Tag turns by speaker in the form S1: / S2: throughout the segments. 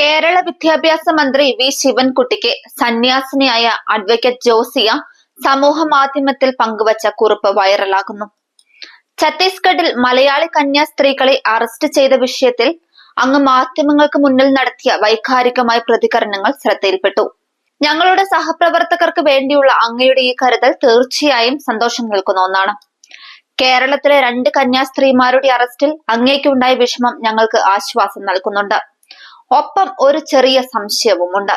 S1: കേരള വിദ്യാഭ്യാസ മന്ത്രി വി ശിവൻകുട്ടിക്ക് സന്യാസിനിയായ അഡ്വക്കേറ്റ് ജോസിയ സമൂഹ മാധ്യമത്തിൽ പങ്കുവച്ച കുറിപ്പ് വൈറലാകുന്നു. ഛത്തീസ്ഗഡിൽ മലയാളി കന്യാ സ്ത്രീകളെ അറസ്റ്റ് ചെയ്ത വിഷയത്തിൽ അങ്ങ് മാധ്യമങ്ങൾക്ക് മുന്നിൽ നടത്തിയ വൈകാരികമായ പ്രതികരണങ്ങൾ ശ്രദ്ധയിൽപ്പെട്ടു. ഞങ്ങളുടെ സഹപ്രവർത്തകർക്ക് വേണ്ടിയുള്ള അങ്ങയുടെ ഈ കരുതൽ തീർച്ചയായും സന്തോഷം നൽകുന്ന ഒന്നാണ്. കേരളത്തിലെ രണ്ട് കന്യാസ്ത്രീമാരുടെ അറസ്റ്റിൽ അങ്ങേക്കുണ്ടായ വിഷമം ഞങ്ങൾക്ക് ആശ്വാസം നൽകുന്നുണ്ട്. ഒപ്പം ഒരു ചെറിയ സംശയവുമുണ്ട്.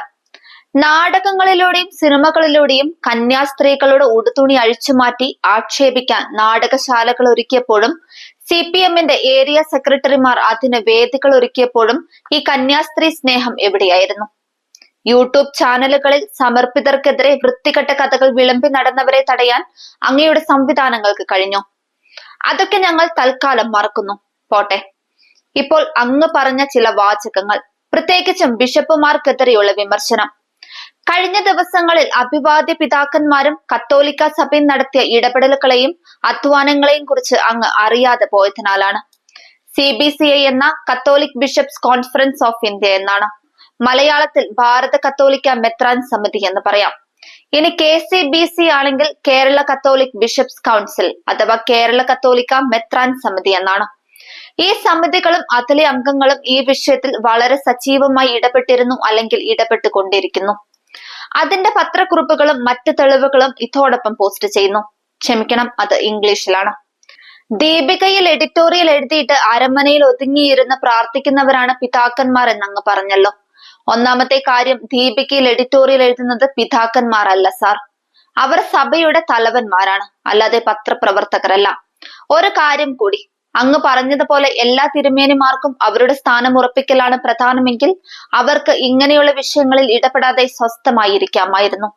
S1: നാടകങ്ങളിലൂടെയും സിനിമകളിലൂടെയും കന്യാസ്ത്രീകളുടെ ഉടുതുണി അഴിച്ചുമാറ്റി ആക്ഷേപിക്കാൻ നാടകശാലകൾ ഒരുക്കിയപ്പോഴും സി പി എമ്മിന്റെ ഏരിയ സെക്രട്ടറിമാർ അതിന് വേദികൾ ഒരുക്കിയപ്പോഴും ഈ കന്യാസ്ത്രീ സ്നേഹം എവിടെയായിരുന്നു? യൂട്യൂബ് ചാനലുകളിൽ സമർപ്പിതർക്കെതിരെ വൃത്തികെട്ട കഥകൾ വിളമ്പി നടന്നവരെ തടയാൻ അങ്ങയുടെ സംവിധാനങ്ങൾക്ക് കഴിഞ്ഞു? അതൊക്കെ ഞങ്ങൾ തൽക്കാലം മറക്കുന്നു. പോട്ടെ. ഇപ്പോൾ അങ്ങ് പറഞ്ഞ ചില വാചകങ്ങൾ. പ്രത്യേകിച്ചും ബിഷപ്പുമാർക്കെതിരെയുള്ള വിമർശനം. കഴിഞ്ഞ ദിവസങ്ങളിൽ അഭിവാദ്യ പിതാക്കന്മാരും കത്തോലിക്ക സഭയും നടത്തിയ ഇടപെടലുകളെയും അധ്വാനങ്ങളെയും കുറിച്ച് അങ്ങ് അറിയാതെ പോയതിനാലാണ്. സി ബി സി ഐ എന്ന catholic bishops conference of India എന്നാണ്. മലയാളത്തിൽ ഭാരത കത്തോലിക്ക മെത്രാൻ സമിതി എന്ന് പറയാം. ഇനി കെ സി ബി സി ആണെങ്കിൽ കേരള കത്തോലിക് ബിഷപ്സ് കൗൺസിൽ അഥവാ കേരള കത്തോലിക്ക മെത്രാൻ സമിതി എന്നാണ്. ഈ സമിതികളും അതിലെ അംഗങ്ങളും ഈ വിഷയത്തിൽ വളരെ സജീവമായി ഇടപെട്ടിരുന്നു അല്ലെങ്കിൽ ഇടപെട്ടുകൊണ്ടിരിക്കുന്നു. അതിന്റെ പത്രക്കുറിപ്പുകളും മറ്റ് തെളിവുകളും ഇതോടൊപ്പം പോസ്റ്റ് ചെയ്യുന്നു. ക്ഷമിക്കണം അത് ഇംഗ്ലീഷിലാണ്. ദീപികയിൽ എഡിറ്റോറിയൽ എഴുതിയിട്ട് അരമനയിൽ ഒതുങ്ങിയിരുന്ന് പ്രാർത്ഥിക്കുന്നവരാണ് പിതാക്കന്മാർ എന്നങ്ങ് പറഞ്ഞല്ലോ. ഒന്നാമത്തെ കാര്യം ദീപികയിൽ എഡിറ്റോറിയൽ എഴുതുന്നത് പിതാക്കന്മാരല്ല സാർ. അവർ സഭയുടെ തലവന്മാരാണ് അല്ലാതെ പത്രപ്രവർത്തകരല്ല. ഒരു കാര്യം കൂടി അങ്ങ് പറഞ്ഞതുപോലെ എല്ലാ തിരുമേനിമാർക്കും അവരുടെ സ്ഥാനം ഉറപ്പിക്കലാണ് പ്രധാനമെങ്കിൽ അവർക്ക് ഇങ്ങനെയുള്ള വിഷയങ്ങളിൽ ഇടപെടാതെ സ്വസ്ഥമായിരിക്കാമായിരുന്നു.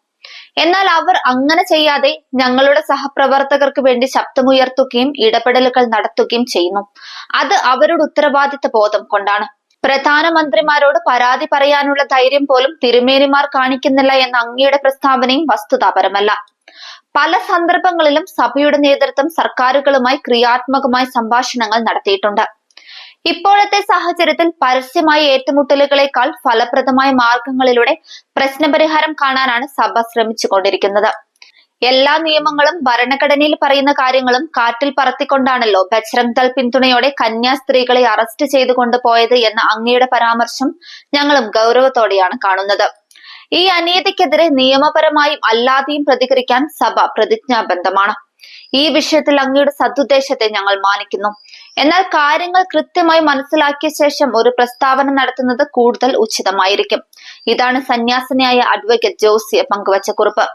S1: എന്നാൽ അവർ അങ്ങനെ ചെയ്യാതെ ഞങ്ങളുടെ സഹപ്രവർത്തകർക്ക് വേണ്ടി ശബ്ദമുയർത്തുകയും ഇടപെടലുകൾ നടത്തുകയും ചെയ്യുന്നു. അത് അവരുടെ ഉത്തരവാദിത്ത ബോധം കൊണ്ടാണ്. പ്രധാനമന്ത്രിമാരോട് പരാതി പറയാനുള്ള ധൈര്യം പോലും തിരുമേനിമാർ കാണിക്കുന്നില്ല എന്ന അങ്ങയുടെ പ്രസ്താവനയും വസ്തുതാപരമല്ല. പല സന്ദർഭങ്ങളിലും സഭയുടെ നേതൃത്വം സർക്കാരുകളുമായി ക്രിയാത്മകമായ സംഭാഷണങ്ങൾ നടത്തിയിട്ടുണ്ട്. ഇപ്പോഴത്തെ സാഹചര്യത്തിൽ പരസ്യമായ ഏറ്റുമുട്ടലുകളെക്കാൾ ഫലപ്രദമായ മാർഗങ്ങളിലൂടെ പ്രശ്നപരിഹാരം കാണാനാണ് സഭ ശ്രമിച്ചുകൊണ്ടിരിക്കുന്നത്. എല്ലാ നിയമങ്ങളും ഭരണഘടനയിൽ പറയുന്ന കാര്യങ്ങളും കാറ്റിൽ പറത്തിക്കൊണ്ടാണല്ലോ ബജ്രംഗ് ദൾ പിന്തുണയോടെ കന്യാസ്ത്രീകളെ അറസ്റ്റ് ചെയ്തു കൊണ്ടുപോയത് എന്ന അങ്ങയുടെ പരാമർശം ഞങ്ങളും ഗൗരവത്തോടെയാണ് കാണുന്നത്. ഈ അനീതിക്കെതിരെ നിയമപരമായും അല്ലാതെയും പ്രതികരിക്കാൻ സഭ പ്രതിജ്ഞാബദ്ധമാണ്. ഈ വിഷയത്തിൽ അങ്ങയുടെ സതുദ്ദേശത്തെ ഞങ്ങൾ മാനിക്കുന്നു. എന്നാൽ കാര്യങ്ങൾ കൃത്യമായി മനസ്സിലാക്കിയ ശേഷം ഒരു പ്രസ്താവന നടത്തുന്നത് കൂടുതൽ ഉചിതമായിരിക്കും. ഇതാണ് സന്യാസിനിയായ അഡ്വക്കേറ്റ് ജോസിയെ പങ്കുവച്ച കുറിപ്പ്.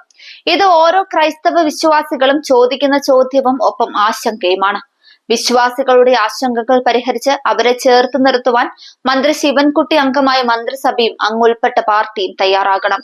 S1: ഇത് ഓരോ ക്രൈസ്തവ വിശ്വാസികളും ചോദിക്കുന്ന ചോദ്യവും ഒപ്പം ആശങ്കയുമാണ്. വിശ്വാസികളുടെ ആശങ്കകൾ പരിഹരിച്ച് അവരെ ചേർത്ത് നിർത്തുവാൻ മന്ത്രി ശിവൻകുട്ടി അംഗമായ മന്ത്രിസഭയും അങ്ങുൾപ്പെട്ട പാർട്ടിയും തയ്യാറാകണം